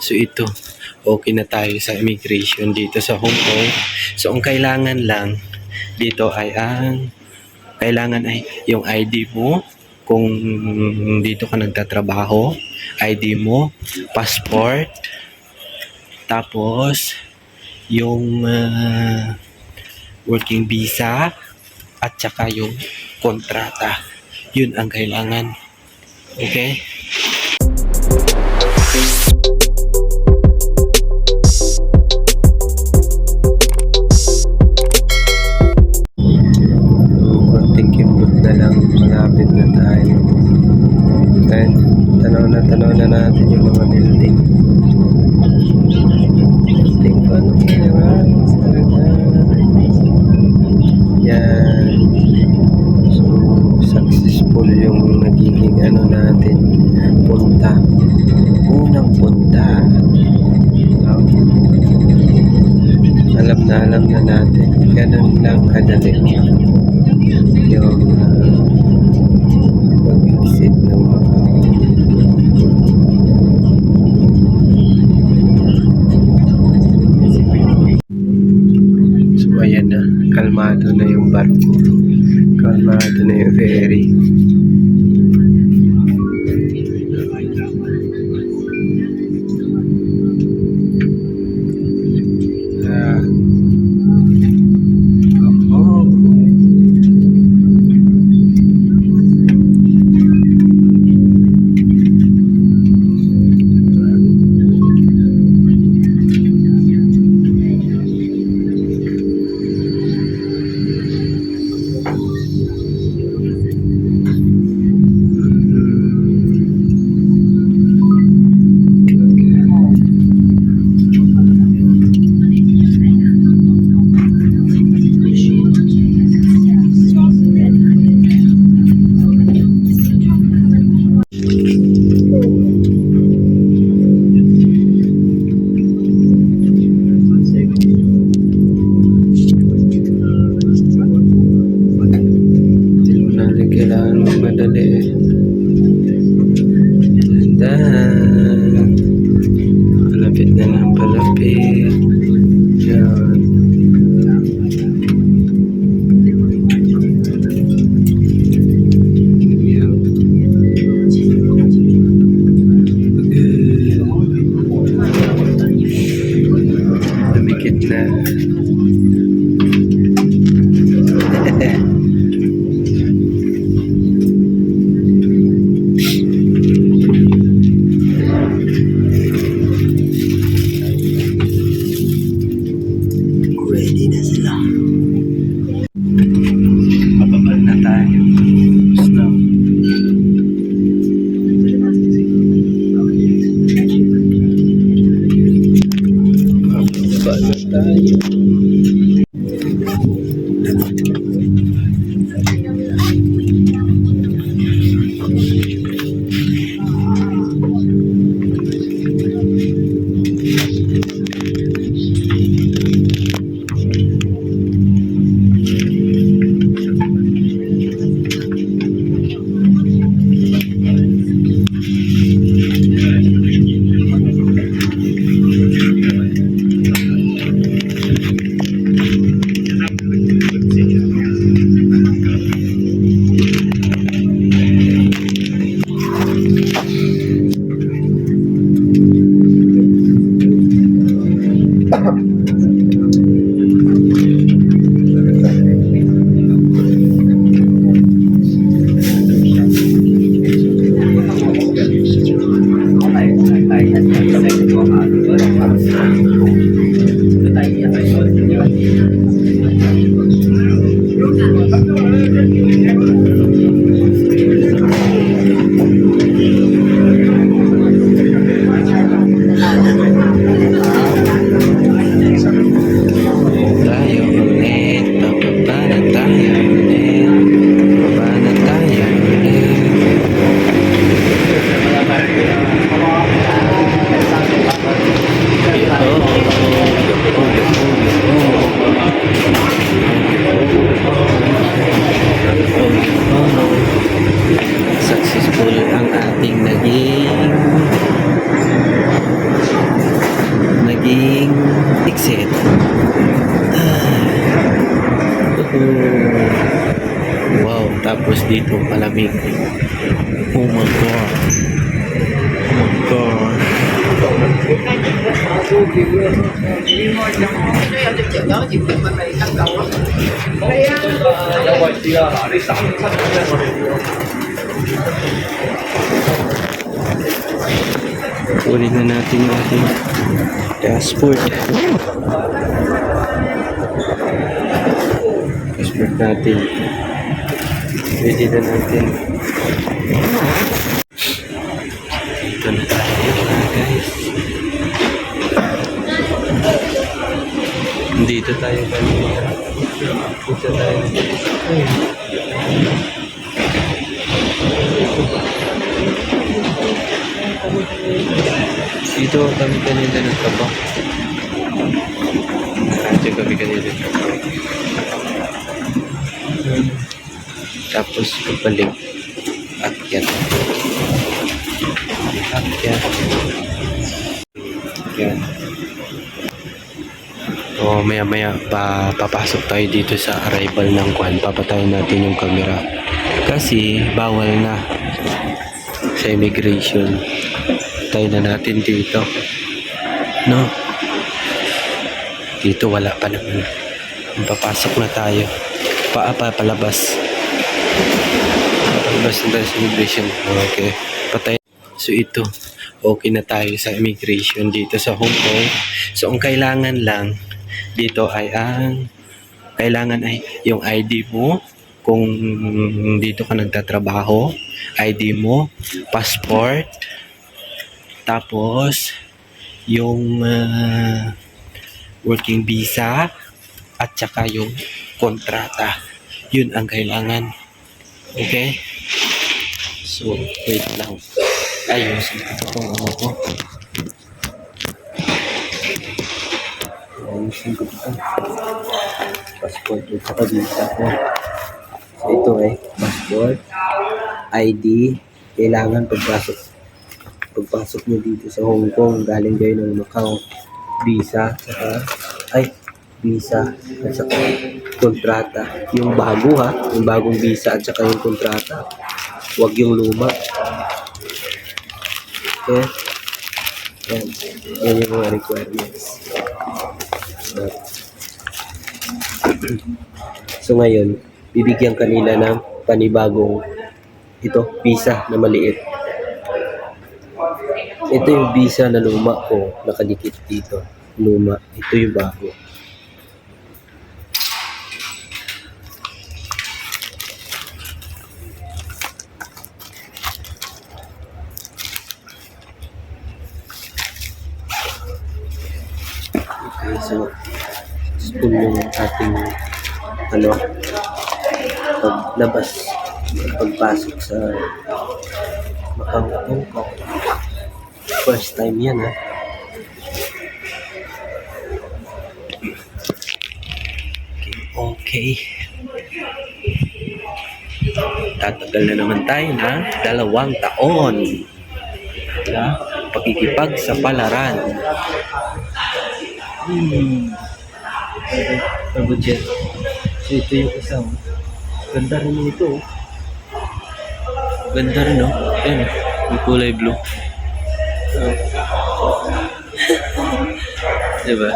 So ito, okay na tayo sa immigration dito sa Hong Kong. So ang kailangan lang dito ay ang kailangan ay yung ID mo kung dito ka nagtatrabaho, ID mo, passport, tapos yung ah, working visa at saka yung kontrata. Yun ang kailangan. Okay? Yung mga building. Building ano clearance talaga yan. So successful yung nagiging ano natin punta. Unang punta. Alam na alam na natin. Ganun lang kadali. Yung uh, kailangan magmadali na tayo. Magiging exit. Ah. Wow, tapos dito malamig. Oh my God. Oh my God. Kunin na natin yung ating passport. Passport natin. Ready na natin. Dito na tayo guys. Dito tayo kanina. Dito tayo. Dito kami kanina trabaho. Radyo kami kanina ng trabaho. Tapos pabalik. Akyat. Akyat. Akyat. O maya maya pa, papasok tayo dito sa arrival ng kwan. Papatayin natin yung camera. Kasi bawal na sa immigration. Tayo na natin dito. No? Dito wala pa naman. Papasok na tayo. Pa, pa palabas. Palabas na tayo sa immigration. Okay. Patay. So ito, okay na tayo sa immigration dito sa Hong Kong. So ang kailangan lang dito ay ang kailangan ay yung ID mo kung dito ka nagtatrabaho, ID mo, passport, tapos yung ah, working visa at saka yung kontrata. Yun ang kailangan. Okay? So, wait lang. Ayusin ko itong ano ko. Ko. Passport at saka visa ko. So, ito eh. Passport, ID, kailangan pagpasok pagpasok nyo dito sa Hong Kong, galing kayo ng Macau, visa, saka, ay, visa, at saka kontrata. Yung bago ha, yung bagong visa at saka yung kontrata. Huwag yung luma. Okay? Yan. Yan yung mga requirements. So, so ngayon, bibigyan kanila ng panibagong ito, visa na maliit. Ito yung visa na luma ko, nakadikit dito. Luma. Ito yung bago. Okay, so, spoon yung ating ano, paglabas, pagpasok sa Macau, Hong Kong. First time yan ha. Okay. Tatagal na naman tayo ng dalawang taon na pakikipag sa palaran. Hmm. Pag-budget. So ito yung isa. oh. Ganda rin ito. Ganda rin oh. Ayan. Yung kulay blue. Oh. diba?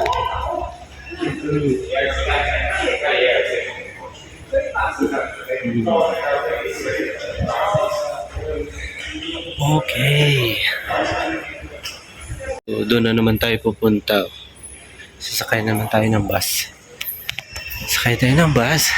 Hmm. Okay. So, doon na naman tayo pupunta. Sasakay naman tayo ng bus. Sakay tayo ng bus.